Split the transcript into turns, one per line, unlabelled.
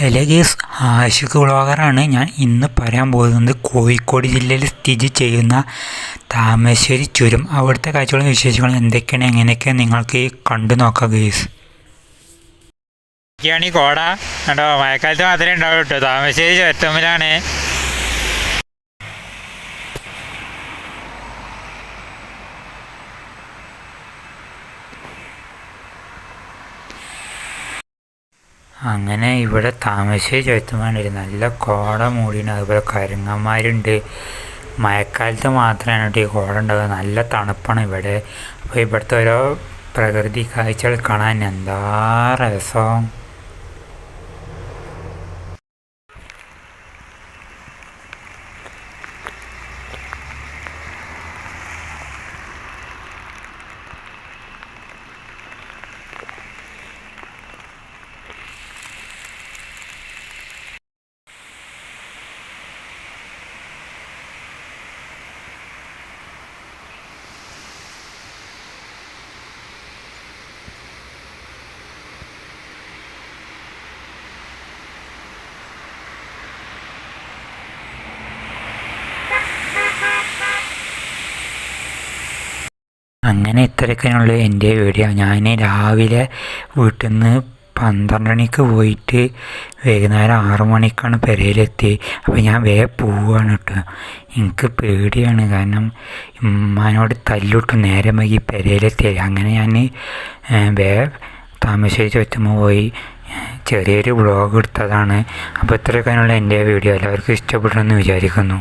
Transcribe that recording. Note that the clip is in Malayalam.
ഹലോ ഗേസ് ആഷിഖ് വ്ളോഗറാണ് ഞാൻ ഇന്ന് പറയാൻ പോകുന്നത്. കോഴിക്കോട് ജില്ലയിൽ സ്ഥിതി ചെയ്യുന്ന താമരശ്ശേരി ചുരം. അവിടുത്തെ കാഴ്ചകളും വിശേഷങ്ങളും എന്തൊക്കെയാണ്? എങ്ങനെയൊക്കെ നിങ്ങൾക്ക് കണ്ടു നോക്കാം ഗേസ്.
ഈ കോട. കണ്ടോ? മഴക്കാലത്ത് മാത്രമേ ഉണ്ടാവുള്ളൂ കേട്ടോ. താമരശ്ശേരി ചുരത്തമ്മിലാണ്
അങ്ങനെ ഇവിടെ താമരശ്ശേരി ചുരത്തുമാണ് നല്ല കോട മൂടിയാണ് അതുപോലെ കരുങ്ങന്മാരുണ്ട്. മഴക്കാലത്ത് മാത്രമാണ് ഈ കോട ഉണ്ടാവുക. നല്ല തണുപ്പാണ് ഇവിടെ. അപ്പോൾ ഇവിടുത്തെ ഓരോ പ്രകൃതി കാഴ്ചകൾ കാണാൻ എന്താ രസം? അങ്ങനെ ഇത്രയൊക്കെയുള്ള എന്റെ വീഡിയോ. ഞാൻ രാവിലെ വീട്ടിൽ നിന്ന് പന്ത്രണ്ട് മണിക്ക് പോയിട്ട് വൈകുന്നേരം ആറു മണിക്കാണ് പെരയിലെത്തി അപ്പോൾ ഞാൻ വേ പോവുകയാണ് കേട്ടോ. എനിക്ക് പേടിയാണ്. കാരണം ഉമ്മാനോട് തല്ലിട്ടു നേരം വൈകി പെരയിലെത്തി അങ്ങനെ ഞാൻ വേ താമസിച്ച് വെച്ചുമ്പോൾ പോയി ചെറിയൊരു വ്ളോഗ് എടുത്തതാണ്. അപ്പോൾ ഇത്രയൊക്കെയുള്ള എന്റെ വീഡിയോ. എല്ലാവർക്കും ഇഷ്ടപ്പെട്ടെന്ന് വിചാരിക്കുന്നു.